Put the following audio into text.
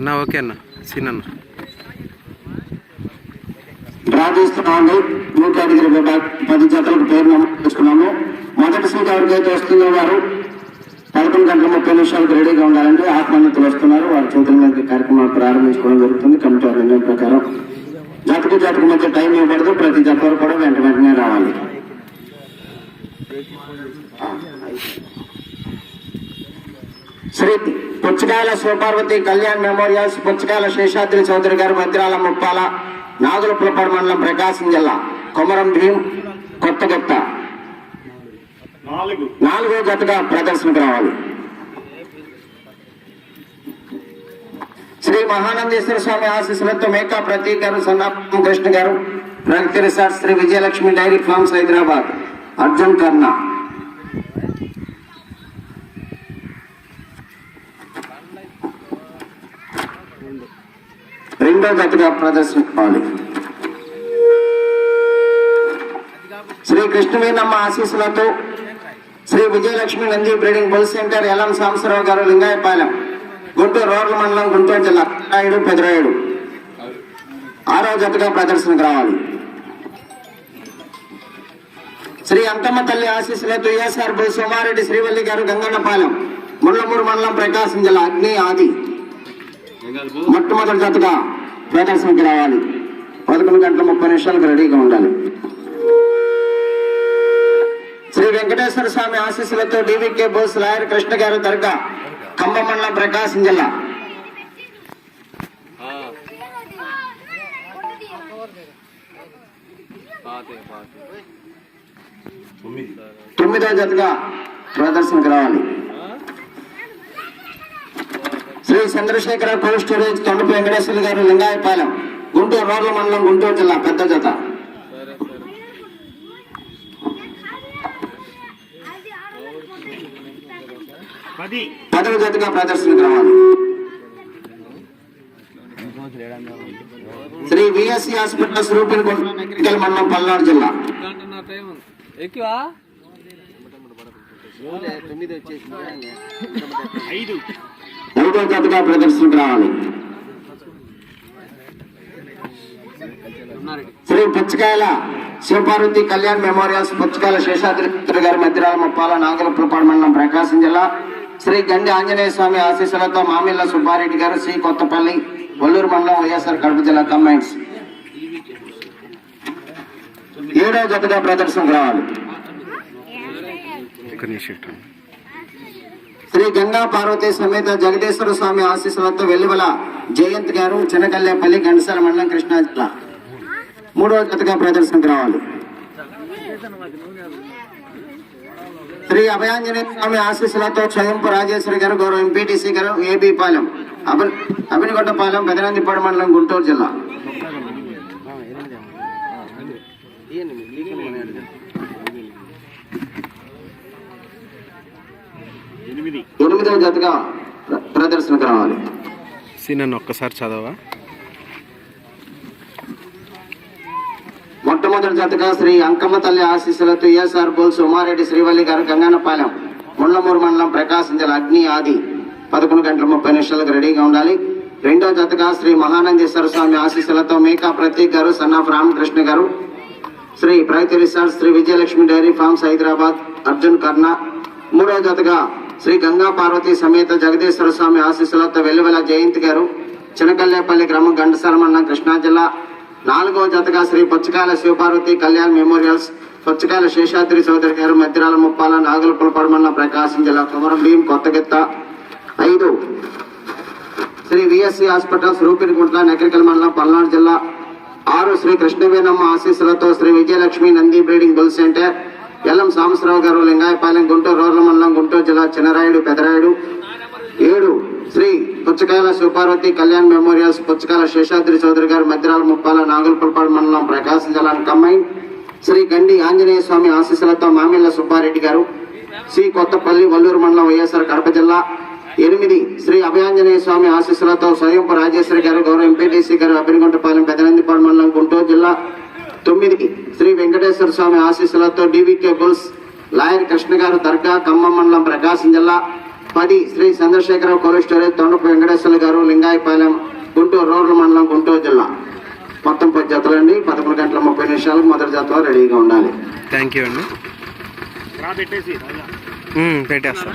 అన్న ఓకే అన్న. సీన్ అన్న. డ్రా చేస్తున్నామండి బ్లూ కేటగిరీ పది జతలకు పేరు నమోదు మొదటి సీట్ ఎవరికైతే వస్తుందో వారు పదకొండు గంటల ముప్పై నిమిషాలకు రెడీగా ఉండాలండి ఆత్మహత్యలు వస్తున్నారు. వారి చేతుల మీద కార్యక్రమాలు ప్రారంభించుకోవడం జరుగుతుంది. కమిటీ నిర్ణయం ప్రకారం జతకు జతకు మధ్య టైం ఇవ్వబడదు. ప్రతి జత కూడా వెంట వెంటనే రావాలి. శ్రీ పుచ్చకాయల శివపార్వతి కళ్యాణ్ మెమోరియల్స్ పుచ్చకాయల శేషాద్రి చౌదరి గారు మద్రాల ముప్పాల నాగులపులపాడు మండలం ప్రకాశం జిల్లా కొమరం భీం కొత్తగొత్త. నాలుగో. జతగా ప్రదర్శనకు రావాలి. శ్రీ మహానందేశ్వర స్వామి ఆశీస్సులతో Meka Prateek garu Sannapam Krishna garu Pragati resort Shri Vijayalakshmi dairy farms Hyderabad Arjun Karna రెండో గతిగా ప్రదర్శించుకోవాలి. రావాలి శ్రీ కృష్ణవేణమ్మ ఆశీస్సులతో Shri Vijayalakshmi Nandi breeding bull centre Elam Sambasivarao garu Lingayapalem Guntur రోడ్ల మండలం గుంటూరు జిల్లా పెదరాయుడు ఆరో జతగా ప్రదర్శనకు రావాలి. శ్రీ అంతమ్మ తల్లి ఆశీస్సులతో ఏఎస్ఆర్ బుల్ సోమారెడ్డి శ్రీవల్లి గారు గంగన్నపాలెం ముళ్ళమూరు మండలం ప్రకాశం జిల్లా అగ్ని ఆది. మొట్టమొదటి జతగా ప్రదర్శనకి రావాలి. పదకొండు గంటల ముప్పై నిమిషాలకు రెడీగా ఉండాలి. శ్రీ వెంకటేశ్వర స్వామి ఆశీస్సులతో డివికే బోస్ లాయర్ కృష్ణ గారు దర్గా ఖమ్మం మండలం ప్రకాశం జిల్లా. తొమ్మిదో జతగా ప్రదర్శనకు రావాలి. శ్రీ చంద్రశేఖర కోల్డ్ స్టోరేజ్ తొండపు వెంకటేశ్వర గారు లింగాయపాలెం గుంటూరు రోడ్ల మండలం గుంటూరు జిల్లా పెద్ద జత. పది. పదవ జతగా ప్రదర్శనకు రావాలి శ్రీ విఎస్సి హాస్పిటల్స్ రూపిన్ గుంటూరు మండలం పల్నాడు జిల్లా. ఎక్కువా? ఐదు. ఐదవ జతగా ప్రదర్శనకు రావాలి. శ్రీ పుచ్చకాయల శివపార్వతి కళ్యాణ్ మెమోరియల్స్ పుచ్చకాయల శేషాద్రి గారి మధ్యరాల ముప్పాల నాగలపురపాడు మండలం ప్రకాశం జిల్లా. శ్రీ గండి ఆంజనేయ స్వామి ఆశీస్సులతో మామిళ్ళ సుబ్బారెడ్డి గారు శ్రీ కొత్తపల్లి వల్లూరు మండలం వైఎస్ఆర్ కడప జిల్లా కమ్మైన్స్ ఏడవ జతగా ప్రదర్శనకు రావాలి. శ్రీ గంగా పార్వతి సమేత జగదీశ్వర స్వామి ఆశీస్సులతో వెల్లువల జయంత్ గారు చిన్నకల్లేపల్లి గంటసాల మండలం కృష్ణా జిల్లా మూడవ జతగా ప్రదర్శనకు రావాలి. శ్రీ అభయాంజనేయ స్వామి ఆశీస్సులతో స్వయంపు రాజేశ్వరి గారు గౌరవ ఎంపీటీసీ గారు ఏబీ పాలెం అభినగొట్టపాలెం అబినగొట్టపాలెం పెదనందిపాడు మండలం గుంటూరు జిల్లా ఎనిమిది ఎనిమిదవ జతగా ప్ర- ప్రదర్శనకు రావాలి. సీన్ అన్న ఒక్కసారి చదవా? మొట్టమొదటి జతగా శ్రీ అంకమ్మ తల్లి ఆశీస్సులతో ఏఎస్ఆర్ బోల్ సుమారెడ్డి శ్రీవల్లి గారు గంగానపాలెం ముండ్లమూరు మండలం ప్రకాశం జిల్లా అగ్ని ఆది పదకొండు గంటల ముప్పై నిమిషాలకు రెడీగా ఉండాలి. రెండో జతగా శ్రీ మహానందేశ్వర స్వామి ఆశీస్సులతో మేకా ప్రతీక్ గారు సన్నాఫ్ రామకృష్ణ గారు. Shri Pragati resort Shri Vijayalakshmi dairy farms Hyderabad Arjun Karna. మూడో జతగా శ్రీ గంగా పార్వతి సమేత జగదీశ్వర స్వామి ఆశీస్సులతో వెల్లువెల జయంతి గారు చినకల్లేపల్లి గ్రామం గంటసరమన్న మండలం కృష్ణా జిల్లా. నాలుగవ జతగా శ్రీ పుచ్చకాయల శివపార్వతి కళ్యాణ్ మెమోరియల్స్ పుచ్చకాయల శేషాద్రి చౌదరి గారు మధ్యరాల ముప్పాల నాగులపులపాడు మండలం ప్రకాశం జిల్లా కుమరం భీం కొత్తగెత్త. ఐదు శ్రీ విఎస్సి హాస్పిటల్స్ రూపిరిగుంట్ల నకరికల్ మండలం పల్నాడు జిల్లా. ఆరు శ్రీ కృష్ణవేణమ్మ ఆశీస్సులతో Shri Vijayalakshmi Nandi breeding bull centre. Ellam Sambasrao గారు లింగాయపాలెం గుంటూరు రోర్ల మండలం గుంటూరు జిల్లా చిన్నరాయుడు పెదరాయుడు. ఏడు శ్రీ పుచ్చకాయల సుపార్వతి కళ్యాణ్ మెమోరియల్స్ పుచ్చకాయల శేషాద్రి చౌదరి గారు మధ్యరాల ముప్పాల నాగులపులపాడు మండలం ప్రకాశం జిల్లా కంబైన్. శ్రీ గండి ఆంజనేయ స్వామి ఆశీస్సులతో మామిళ్ళ సుబ్బారెడ్డి గారు. శ్రీ కొత్తపల్లి వల్లూరు మండలం వైఎస్ఆర్ కడప జిల్లా. ఎనిమిది శ్రీ అభయాంజనేయ స్వామి ఆశీస్సులతో స్వయంపు రాజేశ్వరి గారు గౌరవ ఎంపీటీసీ గారు అబ్బినిగుంటపాలెం పెదనందిపాడు మండలం గుంటూరు జిల్లా. తొమ్మిది శ్రీ వెంకటేశ్వర స్వామి ఆశీస్సులతో డివికే బుల్స్ లాయర్ కృష్ణ గారు దర్గా ఖమ్మం మండలం ప్రకాశం జిల్లా. పది శ్రీ చంద్రశేఖరరావు కోల్డ్ స్టోరేజ్ తొండపు వెంకటేశ్వర గారు లింగాయపాలెం గుంటూరు రోడ్ల మండలం గుంటూరు జిల్లా. మొత్తం పది జతలండి పదకొండు గంటల ముప్పై నిమిషాలకు మొదటి జత రెడీగా ఉండాలి. థ్యాంక్ యూ అండి. రా పెట్టేసి రాజా. ఉమ్, పెట్టేస్తా.